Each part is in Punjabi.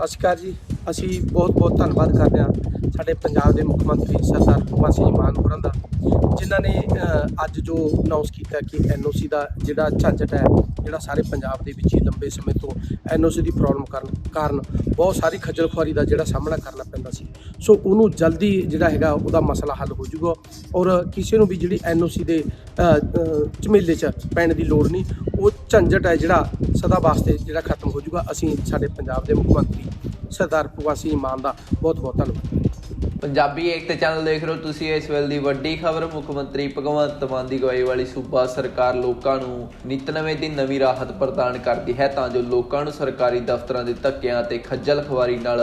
ਸਤਿ ਸ਼੍ਰੀ ਅਕਾਲ ਜੀ। ਅਸੀਂ ਬਹੁਤ ਬਹੁਤ ਧੰਨਵਾਦ ਕਰਦੇ ਹਾਂ ਸਾਡੇ ਪੰਜਾਬ ਦੇ ਮੁੱਖ ਮੰਤਰੀ ਸਰਦਾਰ ਭਗਵੰਤ ਸਿੰਘ ਮਾਨ ਹੋਰਾਂ ਦਾ ਜਿਨ੍ਹਾਂ ਨੇ ਅੱਜ ਜੋ ਅਨਾਉਂਸ ਕੀਤਾ ਕਿ ਐਨਓਸੀ ਦਾ ਜਿਹੜਾ ਝੰਜਟ ਹੈ ਜਿਹੜਾ ਸਾਰੇ ਪੰਜਾਬ ਦੇ ਵਿੱਚ ਹੀ ਲੰਬੇ ਸਮੇਂ ਤੋਂ ਐਨਓਸੀ ਦੀ ਪ੍ਰੋਬਲਮ ਕਾਰਨ ਕਾਰਨ ਬਹੁਤ ਸਾਰੀ ਖੱਜਲ ਖੁਆਰੀ ਦਾ ਜਿਹੜਾ ਸਾਹਮਣਾ ਕਰਨਾ ਪੈਂਦਾ ਸੀ। ਸੋ ਉਹਨੂੰ ਜਲਦੀ ਜਿਹੜਾ ਹੈਗਾ ਉਹਦਾ ਮਸਲਾ ਹੱਲ ਹੋ ਜਾਊਗਾ ਔਰ ਕਿਸੇ ਨੂੰ ਵੀ ਜਿਹੜੀ ਐਨਓਸੀ ਦੇ ਅ, ਅ, ਝਮੇਲੇ 'ਚ ਪੈਣ ਦੀ ਲੋੜ ਨਹੀਂ ਉਹ ਝੰਜਟ ਹੈ ਜਿਹੜਾ ਸਦਾ ਵਾਸਤੇ ਜਿਹੜਾ ਖਤਮ ਹੋ ਜਾਊਗਾ। ਅਸੀਂ ਸਾਡੇ ਪੰਜਾਬ ਦੇ ਮੁੱਖ ਮੰਤਰੀ ਸਰਦਾਰ ਭਗਵੰਤ ਸਿੰਘ ਦਾ ਬਹੁਤ ਬਹੁਤ ਧੰਨਵਾਦ। ਪੰਜਾਬੀ ਏਕਤਾ ਚੈਨਲ ਦੇਖ ਰਹੇ ਹੋ ਤੁਸੀਂ ਇਸ ਵੇਲੇ ਦੀ ਵੱਡੀ ਖਬਰ। ਮੁੱਖ ਮੰਤਰੀ ਭਗਵੰਤ ਮਾਨ ਦੀ ਅਗਵਾਈ ਵਾਲੀ ਸੂਬਾ ਸਰਕਾਰ ਲੋਕਾਂ ਨੂੰ ਨਿਤਨਵੇਂ ਦੀ ਨਵੀਂ ਰਾਹਤ ਪ੍ਰਦਾਨ ਕਰਦੀ ਹੈ ਤਾਂ ਜੋ ਲੋਕਾਂ ਨੂੰ ਸਰਕਾਰੀ ਦਫ਼ਤਰਾਂ ਦੇ ਧੱਕਿਆਂ ਤੇ ਖੱਜਲ ਖਵਾਰੀ ਨਾਲ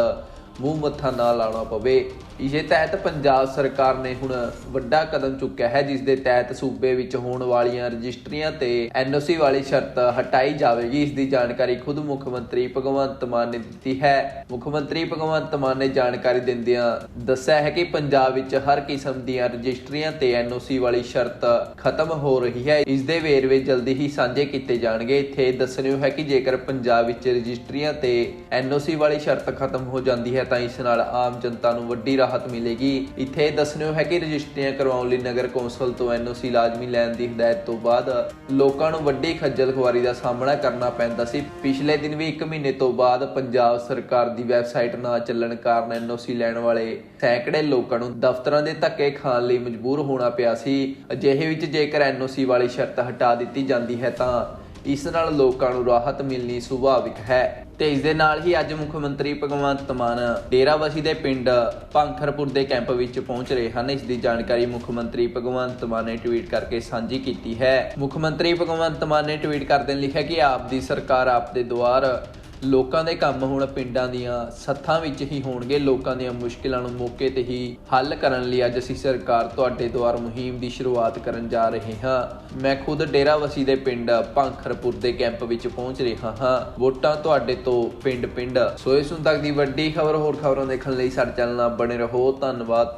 ਮੂੰਹ ਮੱਥਾ ਨਾ ਲਾਉਣਾ ਪਵੇ। ਇਸੇ ਤਹਿਤ ਪੰਜਾਬ ਸਰਕਾਰ ਨੇ ਹੁਣ ਵੱਡਾ ਕਦਮ ਚੁੱਕਿਆ ਹੈ ਜਿਸ ਦੇ ਤਹਿਤ ਸੂਬੇ ਵਿੱਚ ਹੋਣ ਵਾਲੀਆਂ ਰਜਿਸਟਰੀਆਂ ਤੇ ਐਨਓਸੀ ਵਾਲੀ ਸ਼ਰਤ ਹਟਾਈ ਜਾਵੇਗੀ। ਇਸ ਦੀ ਜਾਣਕਾਰੀ ਖੁਦ ਮੁੱਖ ਮੰਤਰੀ ਭਗਵੰਤ ਮਾਨ ਨੇ ਦਿੱਤੀ ਹੈ। ਮੁੱਖ ਮੰਤਰੀ ਭਗਵੰਤ ਮਾਨ ਨੇ ਜਾਣਕਾਰੀ ਦਿੰਦਿਆਂ ਦੱਸਿਆ ਹੈ ਕਿ ਪੰਜਾਬ ਵਿੱਚ ਹਰ ਕਿਸਮ ਦੀਆਂ ਰਜਿਸਟਰੀਆਂ ਤੇ ਐਨਓਸੀ ਵਾਲੀ ਸ਼ਰਤ ਖਤਮ ਹੋ ਰਹੀ ਹੈ। ਇਸ ਦੇ ਵੇਰਵੇ ਜਲਦੀ ਹੀ ਸਾਂਝੇ ਕੀਤੇ ਜਾਣਗੇ। ਇੱਥੇ ਦੱਸਣਯੋਗ ਹੈ ਕਿ ਜੇਕਰ ਪੰਜਾਬ ਵਿੱਚ ਰਜਿਸਟਰੀਆਂ ਤੇ ਐਨਓਸੀ ਵਾਲੀ ਸ਼ਰਤ ਖਤਮ ਹੋ ਜਾਂਦੀ ਹੈ ਤਾਂ ਇਸ ਨਾਲ ਆਮ ਜਨਤਾ ਨੂੰ ਵੱਡੀ ਰਾਹਤ ਮਿਲੇਗੀ। ਇੱਥੇ ਦੱਸਣਯੋਗ ਹੈ ਕਿ ਰਜਿਸਟਰੀਆਂ ਕਰਵਾਉਣ ਲਈ ਨਗਰ ਕੌਂਸਲ ਤੋਂ ਐਨਓਸੀ ਲਾਜ਼ਮੀ ਲੈਣ ਦੀ ਹਦਾਇਤ ਤੋਂ ਬਾਅਦ ਲੋਕਾਂ ਨੂੰ ਵੱਡੀ ਖੱਜਲ ਖੁਆਰੀ ਦਾ ਸਾਹਮਣਾ ਕਰਨਾ ਪੈਂਦਾ ਸੀ। ਪਿਛਲੇ ਦਿਨ ਵੀ 1 ਮਹੀਨੇ ਤੋਂ ਬਾਅਦ ਪੰਜਾਬ ਸਰਕਾਰ ਦੀ ਵੈਬਸਾਈਟ ਨਾ ਚੱਲਣ ਕਾਰਨ ਐਨਓਸੀ ਲੈਣ ਵਾਲੇ ਸੈਂਕੜੇ ਲੋਕਾਂ ਨੂੰ ਦਫ਼ਤਰਾਂ ਦੇ ਧੱਕੇ ਖਾਣ ਲਈ ਮਜਬੂਰ ਹੋਣਾ ਪਿਆ ਸੀ। ਅਜਿਹੇ ਵਿੱਚ ਜੇਕਰ ਐਨਓਸੀ ਵਾਲੀ ਸ਼ਰਤ ਹਟਾ ਦਿੱਤੀ ਜਾਂਦੀ ਹੈ ਤਾਂ ਇਸ ਨਾਲ ਲੋਕਾਂ ਨੂੰ ਰਾਹਤ ਮਿਲਣੀ ਸੁਭਾਵਿਕ ਹੈ। ਤੇ ਇਸ ਦੇ ਨਾਲ ਹੀ ਅੱਜ ਮੁੱਖ ਮੰਤਰੀ ਭਗਵੰਤ ਮਾਨ ਡੇਰਾਬੱਸੀ ਦੇ ਪਿੰਡ ਪੰਖਰਪੁਰ ਦੇ ਕੈਂਪ ਵਿੱਚ ਪਹੁੰਚ ਰਹੇ ਹਨ। ਇਸ ਦੀ ਜਾਣਕਾਰੀ ਮੁੱਖ ਮੰਤਰੀ ਭਗਵੰਤ ਮਾਨ ਨੇ ਟਵੀਟ ਕਰਕੇ ਸਾਂਝੀ ਕੀਤੀ ਹੈ। ਮੁੱਖ ਮੰਤਰੀ ਭਗਵੰਤ ਮਾਨ ਨੇ ਟਵੀਟ ਕਰਦੇ ਲਿਖਿਆ ਕਿ ਆਪ ਦੀ ਸਰਕਾਰ ਆਪ ਦੇ ਦੁਆਰ ਲੋਕਾਂ ਦੇ ਕੰਮ ਹੁਣ ਪਿੰਡਾਂ ਦੀਆਂ ਸੱਥਾਂ ਵਿੱਚ ਹੀ ਹੋਣਗੇ। ਲੋਕਾਂ ਦੀਆਂ ਮੁਸ਼ਕਿਲਾਂ ਨੂੰ ਮੌਕੇ ਤੇ ਹੀ ਹੱਲ ਕਰਨ ਲਈ ਅੱਜ ਅਸੀਂ ਸਰਕਾਰ ਤੁਹਾਡੇ ਦੁਆਰ ਮੁਹਿੰਮ ਦੀ ਸ਼ੁਰੂਆਤ ਕਰਨ ਜਾ ਰਹੇ ਹਾਂ। ਮੈਂ ਖੁਦ ਡੇਰਾਵਸੀ ਦੇ ਪਿੰਡ ਭਾਂਖਰਪੁਰ ਦੇ ਕੈਂਪ ਵਿੱਚ ਪਹੁੰਚ ਰਿਹਾ ਹਾਂ। ਵੋਟਾਂ ਤੁਹਾਡੇ ਤੋਂ ਪਿੰਡ ਪਿੰਡ ਸੋਏ ਇਸ ਤੱਕ ਦੀ ਵੱਡੀ ਖਬਰ ਹੋਰ ਖਬਰਾਂ ਦੇਖਣ ਲਈ ਸਾਡੇ ਚੈਨਲ ਨਾਲ ਬਣੇ ਰਹੋ। ਧੰਨਵਾਦ।